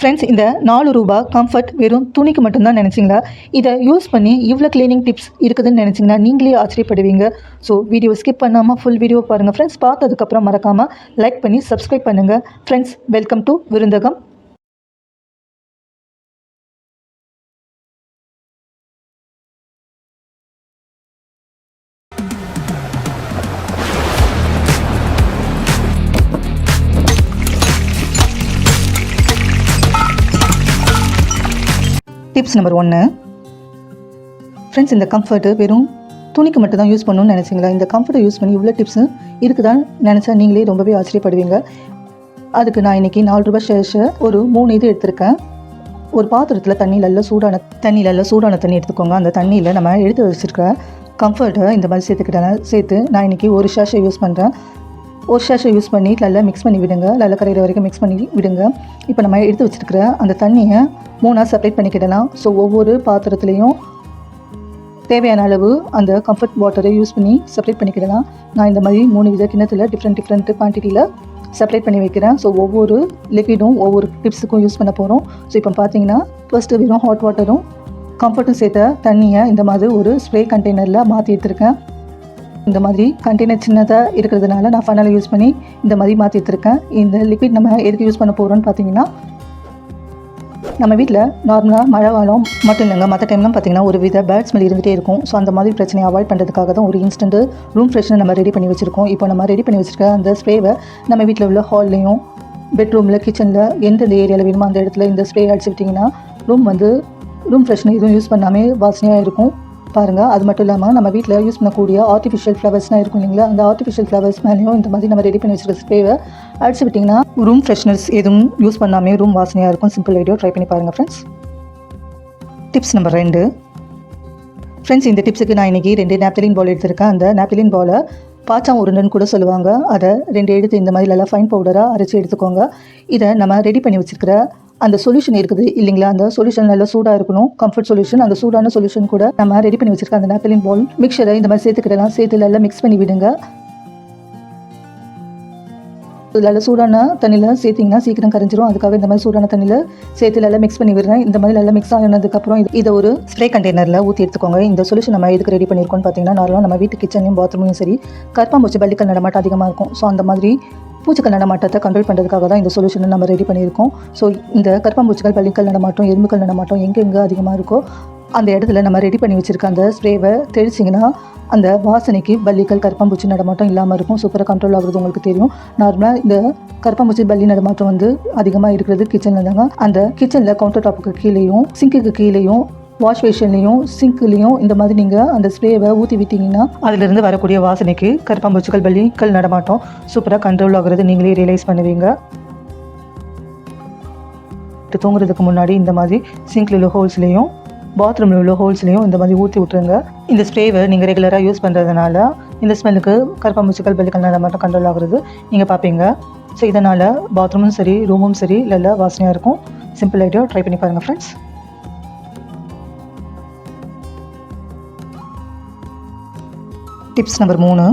Friends இந்த நாலு ரூபா கம்ஃபர்ட் வெறும் துணிக்கு மட்டும்தான் நினச்சிங்களா? இதை யூஸ் பண்ணி இவ்வளோ க்ளீனிங் டிப்ஸ் இருக்குதுன்னு நினச்சிங்கன்னா நீங்களே ஆச்சரியப்படுவீங்க. ஸோ வீடியோ ஸ்கிப் பண்ணாமல் ஃபுல் வீடியோ பாருங்கள் ஃப்ரெண்ட்ஸ் பார்த்ததுக்கப்புறம் மறக்காமல் லைக் பண்ணி சப்ஸ்கிரைப் பண்ணுங்கள் friends welcome to Virundhagam. Tips number ஒன்று ஃப்ரெண்ட்ஸ் இந்த கம்ஃபர்ட்டு வெறும் துணிக்கு மட்டும் தான் யூஸ் பண்ணணும்னு நினச்சிங்களா? இந்த கம்ஃபர்ட்டை யூஸ் பண்ணி இவ்வளோ டிப்ஸு இருக்குதான்னு நினச்சா நீங்களே ரொம்பவே ஆச்சரியப்படுவீங்க. அதுக்கு நான் இன்றைக்கி நாலு ரூபாய் ஷேர்ஷை ஒரு மூணு இது எடுத்திருக்கேன். ஒரு பாத்திரத்தில் தண்ணியில் எல்லாம் சூடான தண்ணியில் எல்லாம் சூடான தண்ணி எடுத்துக்கோங்க. அந்த தண்ணியில் நம்ம எடுத்து வச்சுருக்க கம்ஃபர்ட்டை இந்த மாதிரி சேர்த்துக்கிட்டேன். சேர்த்து நான் இன்றைக்கி ஒரு ஷேஷை யூஸ் பண்ணுறேன் ஒரு ஷேஷை யூஸ் பண்ணி நல்லா மிக்ஸ் பண்ணி விடுங்க. நல்லா கரையிற வரைக்கும் மிக்ஸ் பண்ணி விடுங்க. இப்போ நம்ம எடுத்து வச்சுருக்கிற அந்த தண்ணியை மூணாக செப்பரேட் பண்ணிக்கிடலாம். ஸோ ஒவ்வொரு பாத்திரத்துலேயும் தேவையான அளவு அந்த கம்ஃபர்ட் வாட்டரை யூஸ் பண்ணி செப்பரேட் பண்ணிக்கிடலாம். நான் இந்த மாதிரி மூணு வித கிணத்துல டிஃப்ரெண்ட் டிஃப்ரெண்ட் குவான்டிட்டியில் செப்பரேட் பண்ணி வைக்கிறேன். ஸோ ஒவ்வொரு லிக்விடும் ஒவ்வொரு டிப்ஸுக்கும் யூஸ் பண்ண போகிறோம் ஸோ இப்போ பார்த்தீங்கன்னா ஃபஸ்ட்டு வெறும் ஹாட் வாட்டரும் கம்ஃபர்ட்டும் சேர்த்த தண்ணியை இந்த மாதிரி ஒரு ஸ்ப்ரே கண்டெய்னரில் மாற்றி எடுத்துருக்கேன். இந்த மாதிரி கண்டெய்னர் சின்னதாக இருக்கிறதுனால நான் ஃபனலை யூஸ் பண்ணி இந்த மாதிரி மாற்றிட்டுருக்கேன் இந்த லிக்விட் நம்ம எதுக்கு யூஸ் பண்ண போகிறோம்னு பார்த்தீங்கன்னா நம்ம வீட்டில் நார்மலாக மழை காலம் மட்டும் இல்லைங்க. மற்ற டைம்லாம் பார்த்தீங்கன்னா ஒரு வித பேட் ஸ்மெல் இருந்துகிட்டே இருக்கும். ஸோ அந்த மாதிரி பிரச்சனையை அவாய்ட் பண்ணுறதுக்காக தான் ஒரு இன்ஸ்டன்ட் ரூம் ஃப்ரெஷ்னர் நம்ம ரெடி பண்ணி வச்சுருக்கோம். இப்போ நம்ம ரெடி பண்ணி வச்சுருக்க அந்த ஸ்ப்ரேவை நம்ம வீட்டில் உள்ள ஹால்லையும் பெட்ரூமில் கிச்சனில் எந்தெந்த ஏரியாவில் வேணுமோ அந்த இடத்துல இந்த ஸ்ப்ரே அடிச்சு விட்டிங்கன்னா ரூம் வந்து ரூம் ஃப்ரெஷ்னர் எதுவும் யூஸ் பண்ணாமல் வாசனையாக இருக்கும். பாருங்கள் அது மட்டும் இல்லாமல் நம்ம வீட்டில் யூஸ் பண்ணக்கூடிய ஆர்டிஃபிஷியல் ஃப்ளவர்ஸ்லாம் இருக்கும் இல்லைங்களா? அந்த ஆர்டிஃபிஷியல் ஃப்ளவர்ஸ் மேலேயும் இந்த மாதிரி நம்ம ரெடி பண்ணி வச்சுருக்க ஸ்ப்ரேவை அடிச்சு விட்டிங்கன்னா ரூம் ஃப்ரெஷ்னர்ஸ் எதுவும் யூஸ் பண்ணாமே ரூம் வாசனையாக இருக்கும். சிம்பிள் ஐடியோ ட்ரை பண்ணி பாருங்கள் ஃப்ரெண்ட்ஸ் டிப்ஸ் நம்பர் ரெண்டு. ஃப்ரெண்ட்ஸ் இந்த டிப்ஸுக்கு நான் இன்றைக்கி ரெண்டு நேப்தலின் பால் எடுத்திருக்கேன். அந்த நேப்தலின் பாலை பாச்சாம் உருண்டைன்னு கூட சொல்லுவாங்க. அதை ரெண்டு எடுத்து இந்த மாதிரி நல்லா ஃபைன் பவுடராக அரைச்சி எடுத்துக்கோங்க. இதை நம்ம ரெடி பண்ணி வச்சுருக்கிற அந்த சொல்யூஷன் இருக்குது. இல்லைங்களா? அந்த சொல்யூஷன் நல்லா சூடாக இருக்கணும். கம்ஃபர்ட் சொல்யூஷன் அந்த சூடான சொல்யூஷன் கூட நம்ம ரெடி பண்ணி வச்சிருக்க அந்த நாப்தலின் பால் மிக்சரை இந்த மாதிரி சேர்த்துக்கிட்டலாம் சேர்த்து நல்லா மிக்ஸ் பண்ணி விடுங்க. நல்லா சூடான தண்ணியில் சேர்த்திங்கன்னா சீக்கிரம் கரைஞ்சிரும். அதுக்காக இந்த மாதிரி சூடான தண்ணியில் சேர்த்து நல்லா மிக்ஸ் பண்ணி விடுறேன். இந்த மாதிரி நல்லா மிக்ஸ் ஆனதுக்கப்புறம் இது இதை ஒரு ஸ்ப்ரே கண்டெய்னரில் ஊற்றி எடுத்துக்கோங்க. இந்த சொல்யூஷன் நம்ம எதுக்கு ரெடி பண்ணியிருக்கோம்னு பார்த்தீங்கன்னா நார்மலாக நம்ம வீட்டு கிச்சன்லையும் பாத்ரூம்லையும் சரி கற்பாம்பூச்சி பள்ளிக்கல் நடமாட்டம் அதிகமாக இருக்கும். ஸோ அந்த மாதிரி பூச்சிகள் நடமாட்டத்தை கண்ட்ரோல் பண்ணுறதுக்காக தான் இந்த சொல்யூஷனை நம்ம ரெடி பண்ணியிருக்கோம். ஸோ இந்த கருப்பாம்பூச்சிகள் பள்ளிக்கல் நடமாட்டம் எறும்புகள் நடமாட்டம் எங்கே எங்கே அதிகமாக இருக்கோ அந்த இடத்துல நம்ம ரெடி பண்ணி வச்சுருக்க அந்த ஸ்ப்ரேவை தெளிச்சிங்கன்னா அந்த வாசனைக்கு பள்ளிகள் கருப்பாம்பூச்சி நடமாட்டம் இல்லாமல் இருக்கும். சூப்பராக கண்ட்ரோல் ஆகுறது உங்களுக்கு தெரியும். நார்மலாக இந்த கருப்பாம்பூச்சி பள்ளி நடமாட்டம் வந்து அதிகமாக இருக்கிறது கிச்சனில் தாங்க. அந்த கிச்சனில் கவுண்டர் டாப்புக்கு கீழேயும் சிங்குக்கு கீழேயும் வாஷ் பேஷன்லேயும் சிங்க்லேயும் இந்த மாதிரி நீங்கள் அந்த ஸ்ப்ரேவை ஊற்றி விட்டீங்கன்னா அதிலிருந்து வரக்கூடிய வாசனைக்கு கருப்பாம்பூச்சிகள் பல்லிகள் நடமாட்டம் சூப்பராக கண்ட்ரோல் ஆகுறது நீங்களே ரியலைஸ் பண்ணுவீங்க. தூங்குறதுக்கு முன்னாடி இந்த மாதிரி சிங்க்ல உள்ள ஹோல்ஸ்லேயும் பாத்ரூமில் உள்ள ஹோல்ஸ்லேயும் இந்த மாதிரி ஊற்றி விட்ருங்க இந்த ஸ்ப்ரேவை நீங்கள் ரெகுலராக யூஸ் பண்ணுறதுனால இந்த ஸ்மெல்லுக்கு கருப்பாம்பூச்சிகள் பல்லிகள் நடமாட்டம் கண்ட்ரோல் ஆகுறது நீங்கள் பார்ப்பீங்க. ஸோ இதனால் பாத்ரூமும் சரி ரூமும் சரி நல்லா வாசனையாக இருக்கும். சிம்பிள் ஐடியா ட்ரை பண்ணி பாருங்கள் ஃப்ரெண்ட்ஸ் டிப்ஸ் நம்பர் மூணு.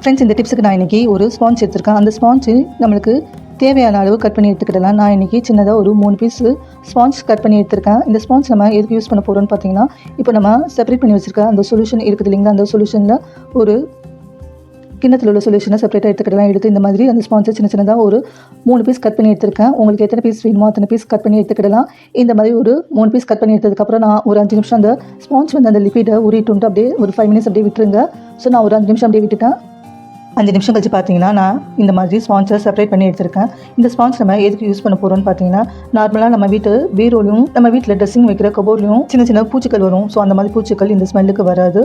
ஃப்ரெண்ட்ஸ் இந்த டிப்ஸுக்கு நான் இன்றைக்கி ஒரு ஸ்பான்ஸ் எடுத்திருக்கேன். அந்த ஸ்பான்ஸு நம்மளுக்கு தேவையான அளவு கட் பண்ணி எடுத்துக்கிடலாம். நான் இன்றைக்கி சின்னதாக ஒரு மூணு பீஸு ஸ்பான்ஸ் கட் பண்ணி எடுத்திருக்கேன். இந்த ஸ்பான்ஸ் நம்ம எதுக்கு யூஸ் பண்ண போகிறோம்னு பார்த்தீங்கன்னா இப்போ நம்ம செப்பரேட் பண்ணி வச்சுருக்க அந்த சொல்யூஷன் இருக்குது இல்லைங்களா? அந்த சொல்யூஷனில் ஒரு கிண்ணத்தில் உள்ள சொல்யூஷனை செப்பரேட்டாக எடுத்துக்கிடலாம் எடுத்து இந்த மாதிரி அந்த ஸ்பான்ஸை சின்ன சின்னதாக ஒரு மூணு பீஸ் கட் பண்ணி எடுத்திருக்கேன். உங்களுக்கு எத்தனை பீஸ் வேணுமோ அத்தனை பீஸ் கட் பண்ணி எடுத்துக்கிடலாம். இந்த மாதிரி ஒரு மூணு பீஸ் கட் பண்ணி எடுத்ததுக்கப்புறம் நான் ஒரு அஞ்சு நிமிஷம் அந்த ஸ்பான்ஸ் வந்து அந்த லிக்விடை உருட்டுன்ட்டு அப்படியே ஒரு ஃபைவ் மினிட்ஸ் அப்படியே விட்டுருங்க. ஸோ நான் ஒரு அஞ்சு நிமிஷம் அப்படியே விட்டுட்டேன். அஞ்சு நிமிஷம் கழிச்சு பார்த்தீங்கன்னா நான் இந்த மாதிரி ஸ்பான்ஸை செப்பரேட் பண்ணி எடுத்திருக்கேன். இந்த ஸ்பான்ஸ் நம்ம எதுக்கு யூஸ் பண்ண போகிறோம்னு பார்த்தீங்கன்னா நார்மலாக நம்ம வீட்டு பீரோலையும் நம்ம வீட்டில் ட்ரெஸ்ஸிங் வைக்கிற கபோர்ட்லையும் சின்ன சின்ன பூச்சிகள் வரும். ஸோ அந்த மாதிரி பூச்சிகள் இந்த ஸ்மெல்லுக்கு வராது.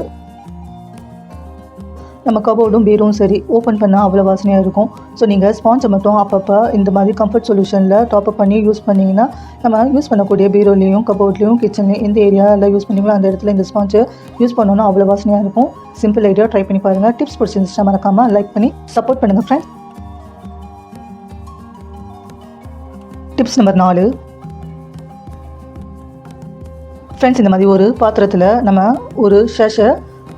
நம்ம கபோர்டும் பீரும் சரி ஓப்பன் பண்ணால் அவ்வளோ வாசனையாக இருக்கும். ஸோ நீங்கள் ஸ்பான்ஸை மட்டும் அப்பப்போ இந்த மாதிரி கம்ஃபர்ட் சொல்யூஷனில் டாப்அப் பண்ணி யூஸ் பண்ணிங்கன்னா நம்ம யூஸ் பண்ணக்கூடிய பீரோலையும் கபோர்ட்லேயும் கிச்சன்லையும் எந்த ஏரியாவில் யூஸ் பண்ணீங்களோ அந்த இடத்துல இந்த ஸ்பான்ஸை யூஸ் பண்ணோன்னா அவ்வளோ வாசனையாக இருக்கும். சிம்பிள் ஐடியா ட்ரை பண்ணி பாருங்கள் டிப்ஸ் பிடிச்சிருந்துச்சுன்னா மறக்காமல் லைக் பண்ணி சப்போர்ட் பண்ணுங்கள் ஃப்ரெண்ட்ஸ் டிப்ஸ் நம்பர் நாலு. ஃப்ரெண்ட்ஸ் இந்த மாதிரி ஒரு பாத்திரத்தில் நம்ம ஒரு ஷேஷை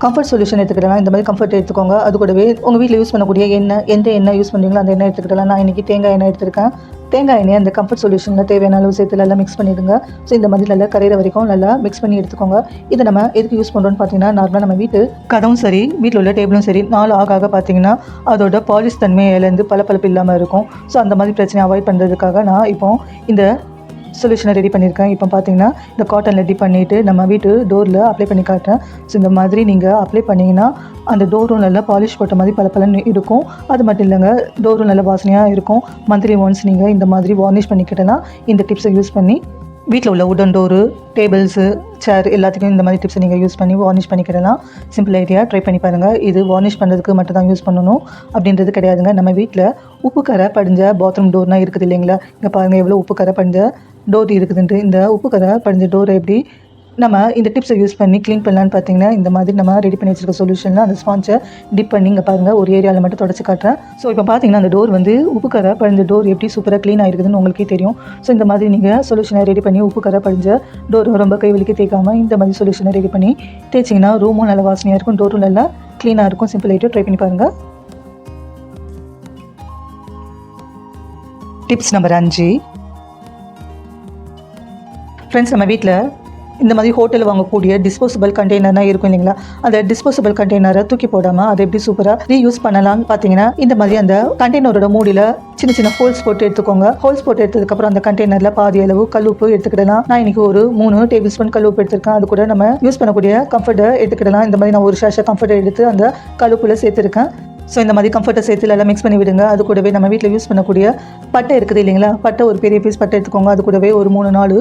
கம்ஃபர்ட் சொல்யூஷன் எடுத்துக்கிடலாம் இந்த மாதிரி கம்ஃபர்ட் எடுத்துக்கோங்க. அது கூடவே உங்கள் வீட்டில் யூஸ் பண்ணக்கூடிய எண்ணெய் எந்த எண்ணெய் யூஸ் பண்ணுறீங்களோ அந்த எண்ணெய் எடுத்துக்கிட்டலாம் நான் இன்றைக்கி தேங்காய் எண்ணெய் எடுத்திருக்கேன். தேங்காய் எண்ணெய் அந்த கம்ஃபர்ட் சொல்யூஷனில் தேவையான அளவு சேர்த்து நல்லா மிக்ஸ் பண்ணிடுங்க. ஸோ இந்த மாதிரி நல்லா கரையிற வரைக்கும் நல்லா மிக்ஸ் பண்ணி எடுத்துக்கோங்க. இதை நம்ம எதுக்கு யூஸ் பண்ணுறோம்னு பார்த்தீங்கன்னா நார்மலாக நம்ம வீட்டு கதவும் சரி வீட்டில் உள்ள டேபிளும் சரி நாலு ஆக ஆக பார்த்தீங்கன்னா அதோட பாலிஷ் தன்மையிலேருந்து பளபளப்பு இல்லாமல் இருக்கும். ஸோ அந்த மாதிரி பிரச்சனையை அவாய்ட் பண்ணுறதுக்காக நான் இப்போ இந்த சொல்யூஷனை ரெடி பண்ணியிருக்கேன் இப்போ பார்த்தீங்கன்னா இந்த காட்டன் ரெடி பண்ணிவிட்டு நம்ம வீட்டு டோரில் அப்ளை பண்ணி காட்டுறேன். ஸோ இந்த மாதிரி நீங்கள் அப்ளை பண்ணிங்கன்னா அந்த டோரும் நல்லா பாலிஷ் போட்ட மாதிரி பல பலன்னு இருக்கும். அது மட்டும் இல்லைங்க டோரும் நல்ல வாசனையாக இருக்கும். மந்த்லி ஒன்ஸ் நீங்கள் இந்த மாதிரி வார்னிஷ் பண்ணிக்கிட்டேன்னா இந்த டிப்ஸை யூஸ் பண்ணி வீட்டில் உள்ள உடன் டோரு டேபிள்ஸு சேர் எல்லாத்துக்கும் இந்த மாதிரி டிப்ஸை நீங்கள் யூஸ் பண்ணி வார்னிஷ் பண்ணிக்கிடலாம் சிம்பிள் ஐடியா ட்ரை பண்ணி பாருங்கள் இது வார்னிஷ் பண்ணுறதுக்கு மட்டும் தான் யூஸ் பண்ணணும். அப்படின்றது கிடையாதுங்க. நம்ம வீட்டில் உப்பு கரை படிஞ்ச பாத்ரூம் டோர்னால் இருக்குது இல்லைங்களா? இங்கே பாருங்கள் எவ்வளோ உப்பு கரை படிஞ்ச டோர் இருக்குதுன்ட்டு இந்த உப்பு கரை படிஞ்ச டோரை எப்படி நம்ம இந்த டிப்ஸை யூஸ் பண்ணி க்ளீன் பண்ணலான்னு பார்த்தீங்கன்னா இந்த மாதிரி நம்ம ரெடி பண்ணி வச்சிருக்க சொல்யூஷனில் அந்த ஸ்பான்ச்சை டிப் பண்ணி இங்கே பாருங்கள் ஒரு ஏரியாவில் மட்டும் தொடச்சி காட்டுறேன். ஸோ இப்போ பார்த்தீங்கன்னா அந்த டோர் வந்து உப்பு கரை படிஞ்ச டோர் எப்படி சூப்பராக க்ளீன் ஆகிருக்குதுன்னு உங்களுக்கே தெரியும். ஸோ இந்த மாதிரி நீங்கள் சொல்யூஷனை ரெடி பண்ணி உப்பு கரை படிஞ்ச டோர் ரொம்ப கை வலிக்க தேய்க்காம இந்த மாதிரி சொல்யூஷனை ரெடி பண்ணி தேய்ச்சிங்கன்னா ரூமும் நல்ல வாசனையாக இருக்கும் டோரும் நல்லா க்ளீனாக இருக்கும். சிம்பிள் ஐட்டம் ட்ரை பண்ணி பாருங்கள் டிப்ஸ் நம்பர் அஞ்சு. ஃப்ரெண்ட்ஸ் நம்ம வீட்டில் இந்த மாதிரி ஹோட்டலில் வாங்கக்கூடிய டிஸ்போசபிள் கண்டெய்னர்னா இருக்கும் இல்லைங்களா? அந்த டிஸ்போசபிள் கண்டெய்னரை தூக்கி போடாமல் அதை எப்படி சூப்பராக ரீயூஸ் பண்ணலாம்னு பார்த்தீங்கன்னா இந்த மாதிரி அந்த கண்டெய்னரோட மூடியில் சின்ன சின்ன ஹோல்ஸ் போட்டு எடுத்துக்கோங்க. ஹோல்ஸ் போட்டு எடுத்ததுக்கப்புறம் அந்த கண்டெய்னரில் பாதி அளவு கல்லுப்பு எடுத்துக்கிடலாம். நான் இன்னைக்கு ஒரு மூணு டேபிள் ஸ்பூன் கல்லுப்பு எடுத்திருக்கேன். அது கூட நம்ம யூஸ் பண்ணக்கூடிய கம்ஃபர்ட்டை எடுத்துக்கிடலாம். இந்த மாதிரி நான் ஒரு ஷாஷா கம்ஃபர்ட்டை எடுத்து அந்த கல்லுப்புல சேர்த்துருக்கேன். ஸோ இந்த மாதிரி கம்ஃபர்ட்டை சேர்த்து எல்லாம் மிக்ஸ் பண்ணி விடுங்க. அது கூடவே நம்ம வீட்டில் யூஸ் பண்ணக்கூடிய பட்டை இருக்குது இல்லைங்களா? பட்டை ஒரு பெரிய பீஸ் பட்டை எடுத்துக்கோங்க. அது கூடவே ஒரு மூணு நாலு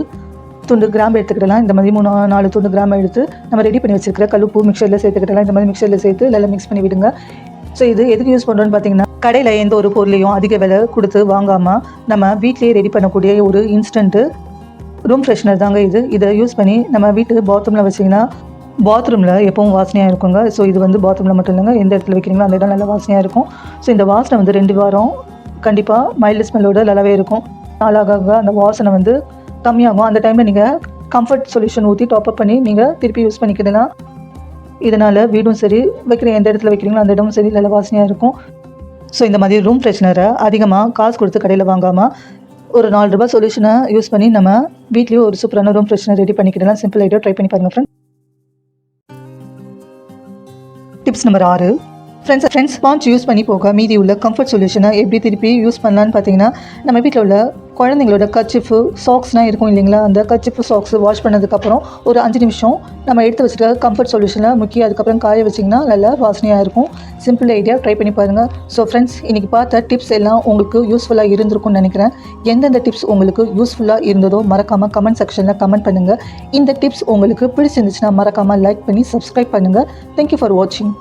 துண்டு கிராம் எடுத்துக்கிட்டலாம் இந்த மாதிரி மூணு நாலு துண்டு கிராம் எடுத்து நம்ம ரெடி பண்ணி வச்சிருக்கிற கழுப்பு மிக்சரில் சேர்த்துக்கிட்டலாம் இந்த மாதிரி மிக்சரில் சேர்த்து நல்லா மிக்ஸ் பண்ணி விடுங்க. ஸோ இது எதுக்கு யூஸ் பண்ணுறோன்னு பார்த்தீங்கன்னா கடையில் எந்த ஒரு பொருளையும் அதிக விலை கொடுத்து வாங்காமல் நம்ம வீட்டிலேயே ரெடி பண்ணக்கூடிய ஒரு இன்ஸ்டன்ட்டு ரூம் ஃப்ரெஷ்னர் தாங்க இது. இதை யூஸ் பண்ணி நம்ம வீட்டு பாத்ரூமில் வச்சிங்கன்னா பாத்ரூமில் எப்பவும் வாசனையாக இருக்குங்க. ஸோ இது வந்து பாத்ரூமில் மட்டும் இல்லைங்க. எந்த இடத்துல வைக்கிறீங்களோ அந்த இடம் நல்லா வாசனையாக இருக்கும். ஸோ இந்த வாசனை வந்து ரெண்டு வாரம் கண்டிப்பாக மைல்டு ஸ்மெல்லோட நல்லாவே இருக்கும். நாளாக அந்த வாசனை வந்து கம்மியாகும். அந்த டைமில் நீங்கள் கம்ஃபர்ட் சொல்யூஷன் ஊற்றி டாப்அப் பண்ணி நீங்கள் திருப்பி யூஸ் பண்ணிக்கிடலாம் இதனால் வீடும் சரி வைக்கிற எந்த இடத்துல வைக்கிறீங்களோ அந்த இடமும் சரி நல்ல வாசனையாக இருக்கும். ஸோ இந்த மாதிரி ரூம் ஃப்ரெஷ்னரை அதிகமாக காசு கொடுத்து கடையில் வாங்காமல் ஒரு நாலு ரூபாய் சொல்யூஷனை யூஸ் பண்ணி நம்ம வீட்லேயும் ஒரு சூப்பரான ரூம் ஃப்ரெஷ்னர் ரெடி பண்ணிக்கிடலாம் சிம்பிள் ஐடியா ட்ரை பண்ணி பாருங்கள் ஃப்ரெண்ட் டிப்ஸ் நம்பர் ஆறு. ஃப்ரெண்ட்ஸ் ஃப்ரெண்ட்ஸ் ஸ்பாஞ்ச் யூஸ் பண்ணி போக மீதி உள்ள கம்ஃபர்ட் சொல்யூஷனை எப்படி திருப்பி யூஸ் பண்ணலான்னு பார்த்தீங்கன்னா நம்ம வீட்டில் உள்ள குழந்தைங்களோட கச்சிஃபு சாக்ஸ்லாம் இருக்கும் இல்லைங்களா? அந்த கச்சிஃபு சாக்ஸ் வாஷ் பண்ணதுக்கப்புறம் ஒரு அஞ்சு நிமிஷம் நம்ம எடுத்து வச்சுட்டு கம்ஃபர்ட் சொல்யூஷனை முக்கிய அதுக்கப்புறம் காய வச்சிங்கன்னா நல்லா வாசனையாக இருக்கும். சிம்பிள் ஐடியா ட்ரை பண்ணி பாருங்கள் ஸோ ஃப்ரெண்ட்ஸ் இன்றைக்கி பார்த்த டிப்ஸ் எல்லாம் உங்களுக்கு யூஸ்ஃபுல்லாக இருந்திருக்கும்னு நினைக்கிறேன். எந்தெந்த டிப்ஸ் உங்களுக்கு யூஸ்ஃபுல்லாக இருந்ததோ மறக்காமல் கமெண்ட் செக்ஷனில் கமெண்ட் பண்ணுங்கள் இந்த டிப்ஸ் உங்களுக்கு பிடிச்சிருந்துச்சுன்னா மறக்காமல் லைக் பண்ணி சப்ஸ்கிரைப் பண்ணுங்கள் தேங்க்யூ ஃபார் வாட்சிங்